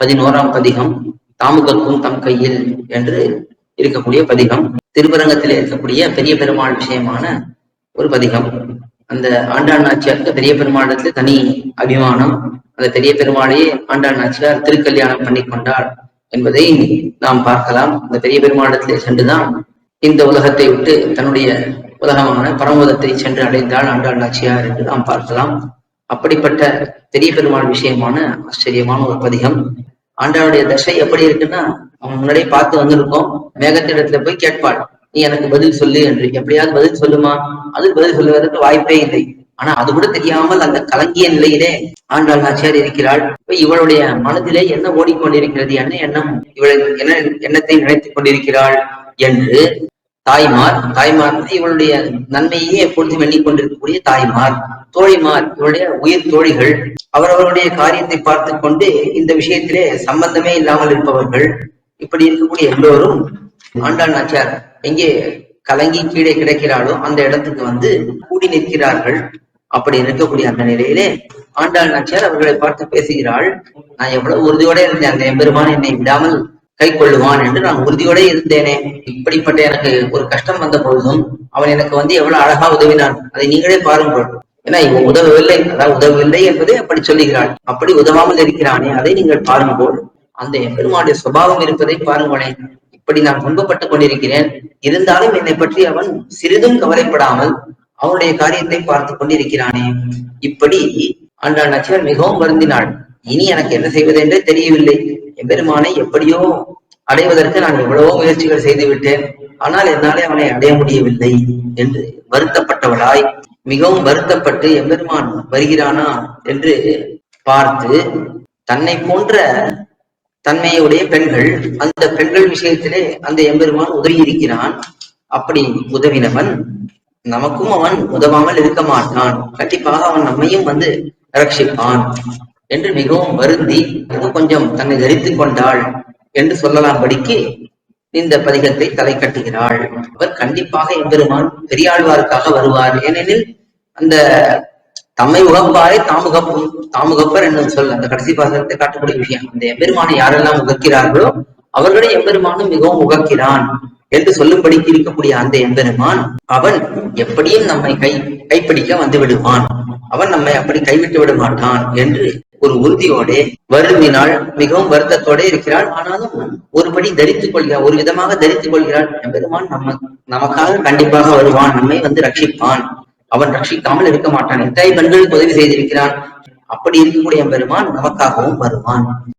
பதினோராம் பதிகம் தாமுகக்கும் தம் கையில் என்று இருக்கக்கூடிய பதிகம். திருவரங்கத்தில் இருக்கக்கூடிய பெரிய பெருமாள் விஷயமான ஒரு பதிகம். அந்த ஆண்டாள் நாச்சியாருக்கு பெரிய பெருமாளத்துல தனி அபிமானம். அந்த பெரிய பெருமாளையே ஆண்டாள் நாச்சியார் திருக்கல்யாணம் பண்ணி கொண்டார் என்பதை நாம் பார்க்கலாம். அந்த பெரிய பெருமாளத்திலே சென்றுதான் இந்த உலகத்தை விட்டு தன்னுடைய உலகமான பரமோதத்தை சென்று அடைந்தாள் ஆண்டாள் நாச்சியார் என்று நாம் பார்க்கலாம். அப்படிப்பட்ட பெரிய பெருமாள் விஷயமான ஆச்சரியமான ஒரு பதிகம். ஆண்டாளுடைய தசை எப்படி இருக்குன்னா அவன் முன்னாடியே பார்த்து வந்திருக்கோம். மேகத்திடத்துல போய் கேட்பாள் நீ எனக்கு பதில் சொல்லு என்று. எப்படியாவது பதில் சொல்லுமா? அதுக்கு பதில் சொல்லுவதற்கு வாய்ப்பே இல்லை. ஆனா அது கூட தெரியாமல் அந்த கலங்கிய நிலையிலே ஆண்டாள் நாச்சியார் இருக்கிறாள். இவளுடைய மனதிலே என்ன ஓடிக்கொண்டிருக்கிறது என்ன எண்ணம் இவளை என்ன எண்ணத்தை நினைத்துக் கொண்டிருக்கிறாள் என்று தாய்மார் தாய்மார் இவளுடைய நன்மையே எப்பொழுதும் எண்ணிக்கொண்டிருக்கக்கூடிய தாய்மார் தோழிமார் இவருடைய உயிர் தோழிகள் அவரவருடைய காரியத்தை பார்த்து கொண்டு இந்த விஷயத்திலே சம்பந்தமே இல்லாமல் இருப்பவர்கள் இப்படி இருக்கக்கூடிய எல்லோரும் ஆண்டாள் நாச்சியார் எங்கே கலங்கி கீழே கிடைக்கிறாளோ அந்த இடத்துக்கு வந்து கூடி நிற்கிறார்கள். அப்படி இருக்கக்கூடிய அந்த நிலையிலே ஆண்டாள் நாச்சியார் அவர்களை பார்த்து பேசுகிறாள். நான் எவ்வளவு உறுதியோட இருந்தேன் அந்த எம்பெருமான் என்னை விடாமல் கை கொள்ளுவான் என்று நான் உறுதியோட இருந்தேனே. இப்படிப்பட்ட எனக்கு ஒரு கஷ்டம் வந்த பொழுதும் அவன் எனக்கு வந்து எவ்வளவு அழகா உதவினான். அதை நீங்களே பாருங்கள். ஏன்னா இவன் உதவவில்லை. அதாவது உதவவில்லை என்பதை அப்படி சொல்லுகிறாள். அப்படி உதவாமல் இருக்கிறானே அதை நீங்கள் பாருங்கள். அந்த எம்பெருமானுடைய சுபாவம் இருப்பதை பாருங்களேன். இப்படி நான் துன்பப்பட்டுக் கொண்டிருக்கிறேன். இருந்தாலும் என்னை பற்றி அவன் சிறிதும் கவலைப்படாமல் அவனுடைய காரியத்தை பார்த்து கொண்டிருக்கிறானே. இப்படி அன்றாள் நச்சியார் மிகவும் வருந்தினாள். இனி எனக்கு என்ன செய்வது என்றே தெரியவில்லை. எம்பெருமானை எப்படியோ அடைவதற்கு நான் எவ்வளவோ முயற்சிகள் செய்து விட்டேன் ஆனால் என்னாலே அவனை அடைய முடியவில்லை என்று வருத்தப்பட்டவளாய் மிகவும் வருத்தப்பட்டு எம்பெருமான் வருகிறானா என்று பார்த்து தன்னை போன்ற தன்மையுடைய பெண்கள் அந்த பெண்கள் விஷயத்திலே அந்த எம்பெருமான் உதவி இருக்கிறான் அப்படி உதவினவன் நமக்கும் அவன் உதவாமல் இருக்க மாட்டான். கண்டிப்பாக அவன் நம்மையும் வந்து ரட்சிப்பான் என்று மிகவும் வருந்தி அது கொஞ்சம் தன்னை தரித்து கொண்டாள். என்று சொல்லலாம்படிக்கு இந்த பதிகத்தை தலை கட்டுகிறாள். அவர் கண்டிப்பாக எம்பெருமான் பெரியாழ்வாருக்காக வருவார். ஏனெனில் அந்த தம்மை உகப்பாரே தாமுகப்பும் தாமுகப்பர் என்னும் சொல் அந்த கடைசி பாசனத்தை காட்டக்கூடிய விஷயம். அந்த எம்பெருமானை யாரெல்லாம் உகக்கிறார்களோ அவர்களை எம்பெருமானும் மிகவும் உகக்கிறான் என்று சொல்லும்படிக்கு இருக்கக்கூடிய அந்த எம்பெருமான் அவன் எப்படியும் நம்மை கை கைப்பிடிக்க வந்து விடுவான். அவன் நம்மை அப்படி கைவிட்டு விட மாட்டான் என்று ஒரு உறுதியோட வருந்தினாள் மிகவும் வருத்தத்தோட இருக்கிறாள். ஆனாலும் ஒருபடி தரித்துக் கொள்கிறாள் ஒரு விதமாக தரித்துக் கொள்கிறாள். எம்பெருமான் நம்ம நமக்காக கண்டிப்பாக வருவான் நம்மை வந்து ரட்சிப்பான். அவன் ரட்சிக்காமல் இருக்க மாட்டான். எத்தனை பெண்களுக்கு உதவி செய்திருக்கிறான். அப்படி இருக்கக்கூடிய பெருமான் நமக்காகவும் வருவான்.